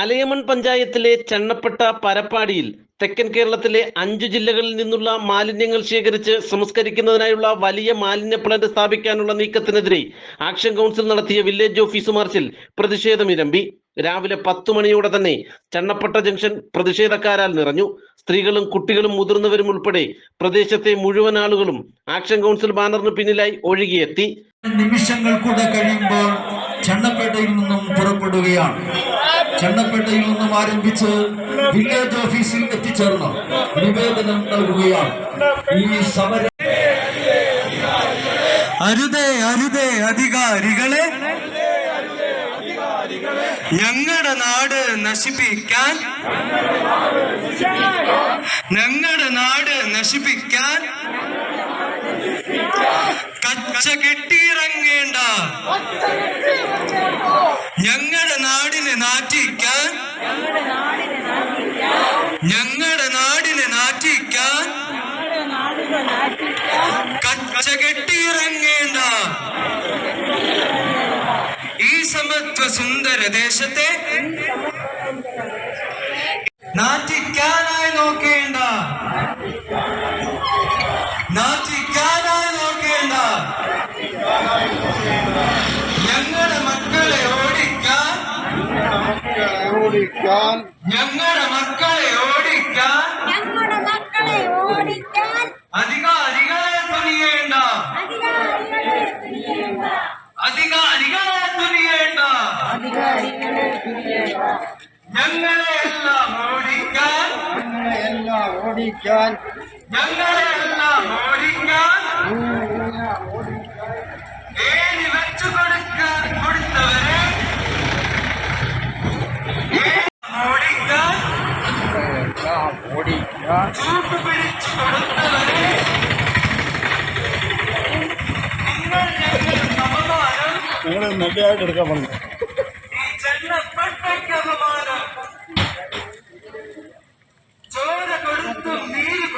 അലയമൺ പഞ്ചായത്തിലെ ചണ്ണപ്പെട്ട പരപ്പാടിയിൽ തെക്കൻ കേരളത്തിലെ അഞ്ചു ജില്ലകളിൽ നിന്നുള്ള മാലിന്യങ്ങൾ ശേഖരിച്ച് സംസ്കരിക്കുന്നതിനായുള്ള വലിയ മാലിന്യ പ്ലാന്റ് സ്ഥാപിക്കാനുള്ള നീക്കത്തിനെതിരെ ആക്ഷൻ കൗൺസിൽ നടത്തിയ വില്ലേജ് ഓഫീസ് മാർച്ചിൽ പ്രതിഷേധമിരമ്പി രാവിലെ പത്തു മണിയോടെ തന്നെ ചണ്ണപ്പെട്ട ജംഗ്ഷൻ പ്രതിഷേധക്കാരാൽ നിറഞ്ഞു. സ്ത്രീകളും കുട്ടികളും മുതിർന്നവരും ഉൾപ്പെടെ പ്രദേശത്തെ മുഴുവൻ ആളുകളും ആക്ഷൻ കൗൺസിൽ ബാനറിന് പിന്നിലായി ഒഴുകിയെത്തി. നിമിഷങ്ങൾ കൂടെ കഴിയുമ്പോൾ ചണ്ണപ്പേട്ടയിൽ നിന്നും പുറപ്പെടുകയാണ്. ചണ്ണപ്പേട്ടയിൽ നിന്നും ആരംഭിച്ച് വില്ലേജ് ഓഫീസിൽ എത്തിച്ചേർന്ന്. നിവേദനം നൽകുകയാണ്. ഈ സമര അരുതേ അരുതേ അധികാരികളെ ഞങ്ങളുടെ നാട് നശിപ്പിക്കാൻ ഞങ്ങളുടെ നാട് നശിപ്പിക്കാൻ കച്ച കെട്ടിയിറങ്ങേണ്ട ഞങ്ങളുടെ നാടിനെ നാറ്റിക്കാൻ ഞങ്ങളുടെ നാടിനെ നാറ്റിക്കാൻ കച്ച കെട്ടിയിറങ്ങേണ്ട. ഈ സമത്വ സുന്ദര ദേശത്തെ നാറ്റിക്കാനായി നോക്കേണ്ട. നാറ്റിക്കാനായി നോക്കേണ്ട. ഞങ്ങളുടെ മക്കളെ ഓടിക്കാൻ. ഓടിക്കാൻ ഞങ്ങളുടെ മക്കളെ അധികാരികളെ തുനിയേണ്ട ഞങ്ങളെ എല്ലാം ഓടിക്കാൻ എല്ലാം ഓടിക്കാൻ ഞങ്ങളെ എല്ലാം ഓടിക്കാൻ ഏനി വെച്ചു കൊടുക്ക കൊടുത്തവരെ ഏനി ഓടിക്കാൻ എല്ലാം ഓടിക്കാൻ ചൂട്ട് പിടിച്ചു കൊടുത്തവരെ നിങ്ങൾ ഞങ്ങൾ സമമാനം നിങ്ങൾ നല്ലതായിട്ട് എടുക്കാൻ പറഞ്ഞു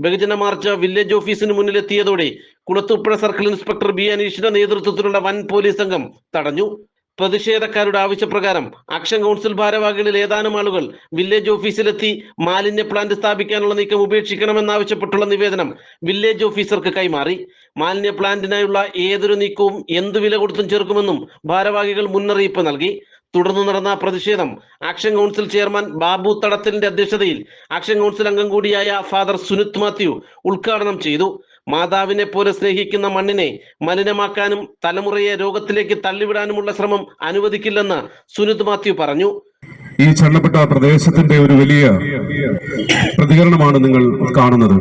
ബഹുജന മാർച്ച് വില്ലേജ് ഓഫീസിന് മുന്നിലെത്തിയതോടെ കുളത്തൂപ്പുഴ സർക്കിൾ ഇൻസ്പെക്ടർ ബി അനീഷിന്റെ നേതൃത്വത്തിലുള്ള വൻ പോലീസ് സംഘം തടഞ്ഞു. പ്രതിഷേധക്കാരുടെ ആവശ്യപ്രകാരം ആക്ഷൻ കൗൺസിൽ ഭാരവാഹികളിൽ ഏതാനും ആളുകൾ വില്ലേജ് ഓഫീസിലെത്തി മാലിന്യ പ്ലാന്റ് സ്ഥാപിക്കാനുള്ള നീക്കം ഉപേക്ഷിക്കണമെന്നാവശ്യപ്പെട്ടുള്ള നിവേദനം വില്ലേജ് ഓഫീസർക്ക് കൈമാറി. മാലിന്യ പ്ലാന്റിനായുള്ള ഏതൊരു നീക്കവും എന്തു വില കൊടുത്തും ചേർക്കുമെന്നും ഭാരവാഹികൾ മുന്നറിയിപ്പ് നൽകി. തുടർന്ന് നടന്ന പ്രതിഷേധം ആക്ഷൻ കൗൺസിൽ ചെയർമാൻ ബാബു തടത്തലിന്റെ അധ്യക്ഷതയിൽ ആക്ഷൻ കൗൺസിൽ അംഗം കൂടിയായ ഫാദർ സുനിത് മാത്യു ഉദ്ഘാടനം ചെയ്തു. മാതാവിനെ പോലെ സ്നേഹിക്കുന്ന മണ്ണിനെ മലിനമാക്കാനും തലമുറയെ രോഗത്തിലേക്ക് തള്ളിവിടാനുമുള്ള ശ്രമം അനുവദിക്കില്ലെന്ന് സുനിത് മാത്യു പറഞ്ഞു. ഈ ചള്ളപ്പെട്ട പ്രദേശത്തിന്റെ ഒരു വലിയ പ്രതികരണമാണ് നിങ്ങൾ കാണുന്നത്.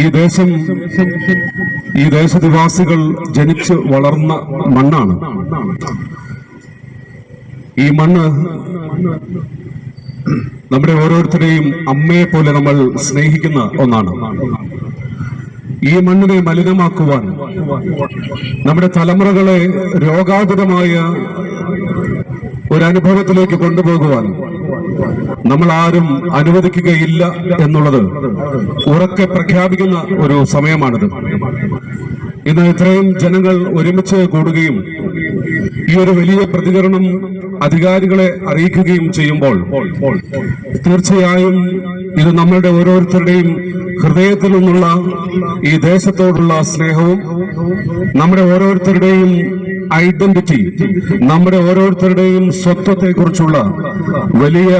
ഈ ദേശം ഈ ദേശനിവാസികൾ ജനിച്ച് വളർന്ന മണ്ണാണ്. ഈ മണ്ണ് നമ്മുടെ ഓരോരുത്തരെയും അമ്മയെ പോലെ നമ്മൾ സ്നേഹിക്കുന്ന ഒന്നാണ്. ഈ മണ്ണിനെ മലിനമാക്കുവാൻ നമ്മുടെ തലമുറകളെ രോഗാതുരമായ ഒരു അനുഭവത്തിലേക്ക് കൊണ്ടുപോകുവാൻ നമ്മൾ ആരും അനുവദിക്കുകയില്ല എന്നുള്ളത് ഉറക്കെ പ്രഖ്യാപിക്കുന്ന ഒരു സമയമാണിത്. ഇന്ന് ഇത്രയും ജനങ്ങൾ ഒരുമിച്ച് കൂടുകയും ഈ ഒരു വലിയ പ്രതികരണം അധികാരികളെ അറിയിക്കുകയും ചെയ്യുമ്പോൾ തീർച്ചയായും ഇത് നമ്മളുടെ ഓരോരുത്തരുടെയും ഹൃദയത്തിൽ നിന്നുള്ള ഈ ദേശത്തോടുള്ള സ്നേഹവും നമ്മുടെ ഓരോരുത്തരുടെയും ഐഡന്റിറ്റി നമ്മുടെ ഓരോരുത്തരുടെയും സ്വത്വത്തെക്കുറിച്ചുള്ള വലിയ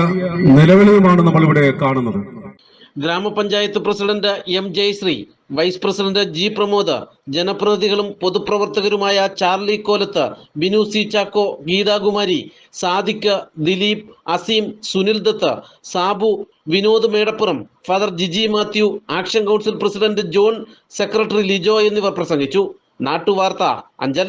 നിലവിളിയുമാണ് നമ്മളിവിടെ കാണുന്നത്. ഗ്രാമപഞ്ചായത്ത് president M Jayasree vice president G Pramod ജനപ്രതിനിധികളും പൊതുപ്രവർത്തകരുമായ Charlie Kolath Binu C Chacko Geethakumari Sadiq Dileep Azeem Sunil Dutt Sabu Vinod Medappuram father Jiji Mathew action council president John secretary Lijo എന്നിവർ പ്രസംഗിച്ചു. നാട്ടുവാർത്ത അഞ്ചൽ.